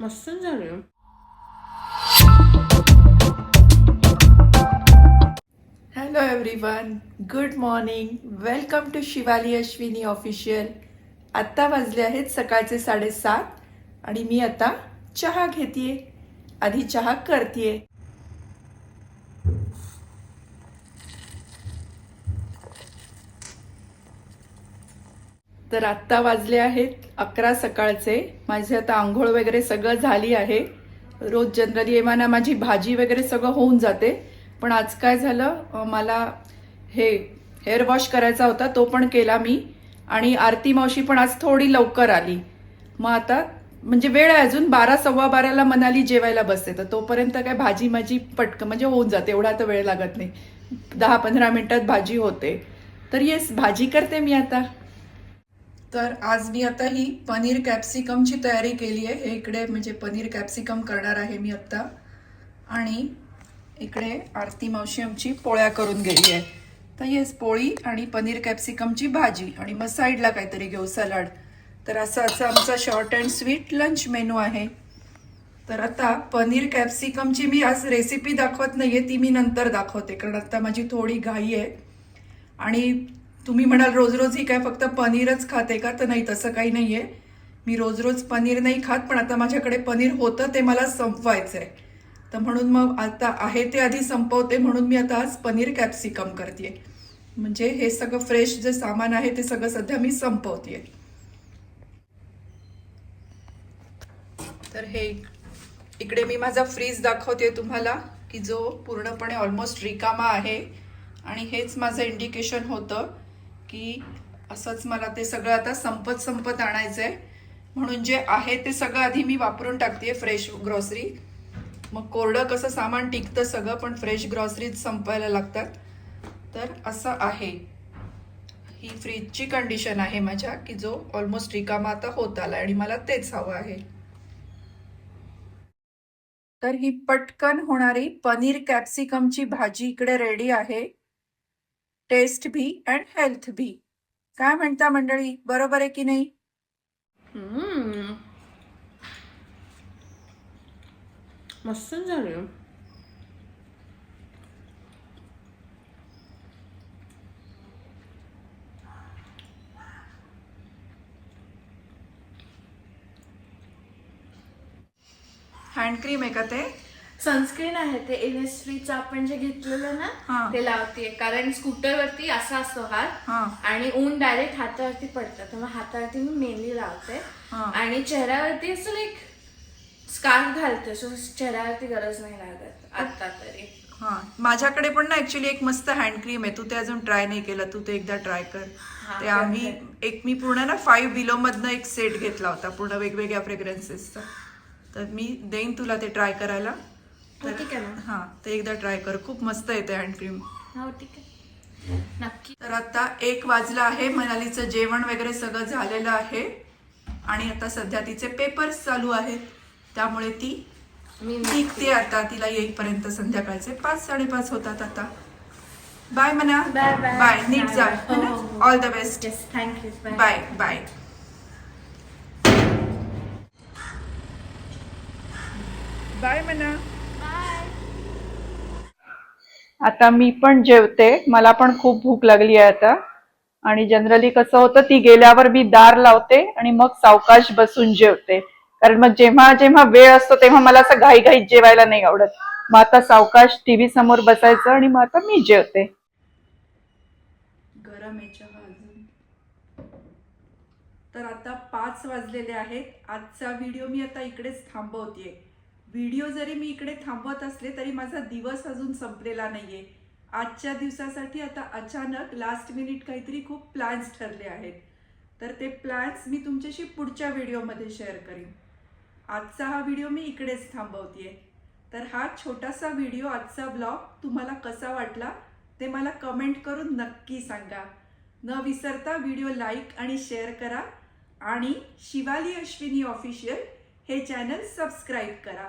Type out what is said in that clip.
मस्त झालं hello everyone good morning welcome to Shivali Ashwini official आत्ता वाजले आहेत सकाळचे साडेसात आणि मी आता चहा घेतेय. आधी चहा करतेय. तर आत्ता वाजले आहेत अकरा सकाळचे. माझे आता आंघोळ वगैरे सगळं झाली आहे. रोज जनरली येमाना माझी भाजी वगैरे सगळं होऊन जाते. पण आज काय झालं मला हे हेअर वॉश करायचा होता तो पण केला मी. आणि आरती मावशी पण आज थोडी लवकर आली. मग आता म्हणजे वेळ आहे अजून बारा सव्वा बाराला मनाली जेवायला बसते. तर तोपर्यंत काय भाजी माझी पटकन म्हणजे होऊन जाते एवढा तर वेळ लागत नाही. दहा पंधरा मिनटात भाजी होते. तर येस भाजी करते मी आता. तर आज मी आता ही पनीर कॅप्सिकमची तयारी केली आहे. हे इकडे म्हणजे पनीर कॅप्सिकम करणार आहे मी आत्ता आणि इकडे आरती मावशी आमची पोळ्या करून गेली आहे. तर येस पोळी आणि पनीर कॅप्सिकमची भाजी. आणि मग साईडला काहीतरी घेऊ सलाड. तर असं असं आमचा short and sweet lunch menu आहे. तर आता पनीर कॅप्सिकमची मी आज रेसिपी दाखवत नाही आहे ती मी नंतर दाखवते. कारण आता माझी थोडी घाई आहे. आणि तुम्ही म्हणाल रोज रोज ही काय फक्त पनीरच खाते का? तर नाही तसं काही नाही आहे मी रोज रोज पनीर नाही खात पण आता माझ्याकडे पनीर होतं ते मला संपवायचं आहे तर म्हणून मग आता आहे ते आधी संपवते म्हणून मी आता आज पनीर कॅप्सिकम करते म्हणजे हे सगळं फ्रेश जे सामान आहे ते सगळं सध्या मी संपवते तर हे इकडे मी माझा फ्रीज दाखवते तुम्हाला की जो पूर्णपणे ऑलमोस्ट रिकामा आहे. आणि हेच माझं इंडिकेशन होतं. की असंच मला ते सगळं आता संपत संपत आणायचं आहे म्हणून जे आहे ते सगळं आधी मी वापरून टाकते फ्रेश ग्रॉसरी मग कोरडं कसं सामान टिकतं सगळं पण फ्रेश ग्रॉसरीज संपायला लागतात. तर असं आहे. ही फ्रीजची कंडिशन आहे माझ्या की जो ऑलमोस्ट रिकामा आता होत आला आणि मला तेच हवं आहे. तर ही पटकन होणारी पनीर कॅप्सिकमची भाजी इकडे रेडी आहे. टेस्ट भी अँड हेल्थ भी काय म्हणता मंडळी? बरोबर आहे की नाही. मस्त झालं हँड क्रीम आहे का ते? सनस्क्रीन आहे ते इनिस्ट्रीचं आपण जे घेतलेलं. ना ते लावते कारण स्कूटरवरती असा असतो हात हा. आणि ऊन डायरेक्ट हातावरती पडतं. तर मग हातावरती मी मेनली लावते. आणि चेहऱ्यावरती असं लाईक स्कार्फ घालते. सो चेहऱ्यावरती गरज नाही लागत. आता तरी. हा. माझ्याकडे पण ना ऍक्च्युली एक मस्त हँड क्रीम आहे. तू ते अजून ट्राय नाही केलं. तू ते एकदा ट्राय कर. ते आम्ही. एक मी पूर्ण ना फाईव्ह बिलो मधनं एक सेट घेतला होता. पूर्ण वेगवेगळ्या फ्रेग्रन्सेसचा तर मी देईन तुला ते ट्राय करायला. हो, ठीक आहे ना. हा ते एकदा ट्राय कर. खूप मस्त येते हँड क्रीम हो ठीक आहे. नक्की. तर आता एक वाजला आहे मनालीचं जेवण वगैरे सगळं झालेलं आहे. आणि आता सध्या तिचे पेपर्स चालू आहेत. त्यामुळे ती मी निघते आता. तिला येईपर्यंत संध्याकाळचे पाच साडेपाच होतात आता. बाय म्हणा बाय बाय बाय नीट जा. All the best thank you bye bye bye bye म्हणा आता मी पण जेवते. मला पण खूप भूक लागली आहे आता. आणि जनरली कसं होतं ती गेल्यावर मी दार लावते आणि मग सावकाश बसून जेवते. कारण मग जेव्हा जेव्हा वेळ असतो तेव्हा मला असं घाईघाईत जेवायला नाही आवडत. मग आता सावकाश टीव्ही समोर बसायचं आणि मग आता मी जेवते. गरम आहे चहा अजून. तर आता पाच वाजलेले आहेत. आजचा व्हिडिओ मी आता इकडेच थांबवतेय. व्हिडिओ जरी मी इकडे थांबवत असले तरी माझा दिवस अजून संपलेला नाहीये. आजच्या दिवसासाठी आता अचानक लास्ट मिनिट काहीतरी खूप प्लॅन्स ठरले आहेत. तर ते प्लॅन्स मी तुमच्याशी पुढच्या व्हिडिओमध्ये शेअर करीन. आजचा हा व्हिडिओ मी इकडेच थांबवतेय. तर हा छोटासा व्हिडिओ आजचा ब्लॉग तुम्हाला कसा वाटला ते मला कमेंट करून नक्की सांगा. न विसरता व्हिडिओ लाईक आणि शेअर करा आणि शिवाली अश्विनी ऑफिशियल हे चॅनल सबस्क्राईब करा.